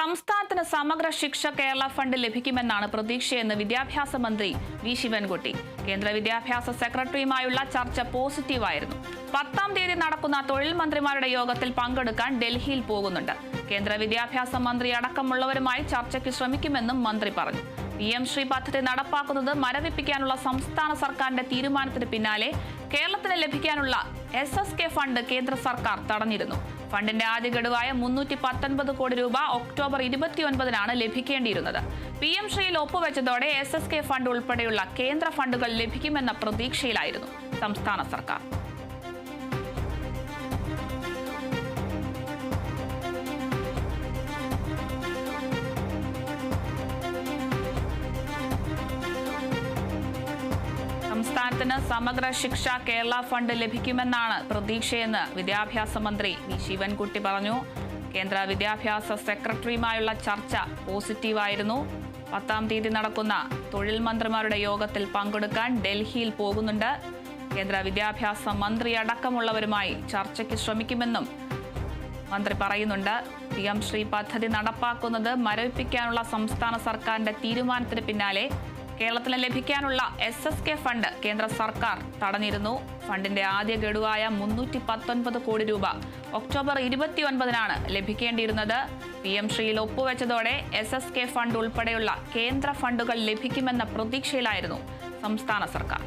സംസ്ഥാനത്തിന് സമഗ്ര ശിക്ഷ കേരള ഫണ്ട് ലഭിക്കുമെന്നാണ് പ്രതീക്ഷയെന്ന് വിദ്യാഭ്യാസ മന്ത്രി വി ശിവൻകുട്ടി. കേന്ദ്ര വിദ്യാഭ്യാസ സെക്രട്ടറിയുമായുള്ള ചർച്ച പോസിറ്റീവായിരുന്നു. പത്താം തീയതി നടക്കുന്ന തൊഴിൽ മന്ത്രിമാരുടെ യോഗത്തിൽ പങ്കെടുക്കാൻ ഡൽഹിയിൽ പോകുന്നുണ്ട്. കേന്ദ്ര വിദ്യാഭ്യാസ മന്ത്രി അടക്കമുള്ളവരുമായി ചർച്ചയ്ക്ക് ശ്രമിക്കുമെന്നും മന്ത്രി പറഞ്ഞു. പി എം ശ്രീ പദ്ധതി നടപ്പാക്കുന്നത് മരവിപ്പിക്കാനുള്ള സംസ്ഥാന സർക്കാരിന്റെ തീരുമാനത്തിന് പിന്നാലെ കേരളത്തിന് ലഭിക്കാനുള്ള എസ് എസ് കെ ഫണ്ട് കേന്ദ്ര സർക്കാർ തടഞ്ഞിരുന്നു. ഫണ്ടിന്റെ ആദ്യ ഗഡുവായ മുന്നൂറ്റി പത്തൊൻപത് കോടി രൂപ ഒക്ടോബർ ഇരുപത്തിയൊൻപതിനാണ് ലഭിക്കേണ്ടിയിരുന്നത്. പി എം ശ്രീയിൽ ഒപ്പുവെച്ചതോടെ എസ് എസ് കെ ഫണ്ട് ഉൾപ്പെടെയുള്ള കേന്ദ്ര ഫണ്ടുകൾ ലഭിക്കുമെന്ന പ്രതീക്ഷയിലായിരുന്നു സംസ്ഥാന സർക്കാർ. സംസ്ഥാനത്തിന് സമഗ്ര ശിക്ഷ കേരള ഫണ്ട് ലഭിക്കുമെന്നാണ് പ്രതീക്ഷയെന്ന് വിദ്യാഭ്യാസ മന്ത്രി വി ശിവൻകുട്ടി പറഞ്ഞു. കേന്ദ്ര വിദ്യാഭ്യാസ സെക്രട്ടറിയുമായുള്ള ചർച്ച പോസിറ്റീവായിരുന്നു. പത്താം തീയതി നടക്കുന്ന തൊഴിൽ മന്ത്രിമാരുടെ യോഗത്തിൽ പങ്കെടുക്കാൻ ഡൽഹിയിൽ പോകുന്നുണ്ട്. കേന്ദ്ര വിദ്യാഭ്യാസ മന്ത്രി അടക്കമുള്ളവരുമായി ചർച്ചയ്ക്ക് ശ്രമിക്കുമെന്നും മന്ത്രി പറയുന്നുണ്ട്. പി എം ശ്രീ പദ്ധതി നടപ്പാക്കുന്നത് മരവിപ്പിക്കാനുള്ള സംസ്ഥാന സർക്കാരിന്റെ തീരുമാനത്തിന് പിന്നാലെ കേരളത്തിന് ലഭിക്കാനുള്ള എസ് എസ് കെ ഫണ്ട് കേന്ദ്ര സർക്കാർ തടഞ്ഞിരുന്നു. ഫണ്ടിന്റെ ആദ്യ ഗഡുവായ മുന്നൂറ്റി പത്തൊൻപത് കോടി രൂപ ഒക്ടോബർ ഇരുപത്തി ഒൻപതിനാണ് ലഭിക്കേണ്ടിയിരുന്നത്. പി എം ശ്രീയിൽ ഒപ്പുവെച്ചതോടെ എസ് എസ് കെ ഫണ്ട് ഉൾപ്പെടെയുള്ള കേന്ദ്ര ഫണ്ടുകൾ ലഭിക്കുമെന്ന പ്രതീക്ഷയിലായിരുന്നു സംസ്ഥാന സർക്കാർ.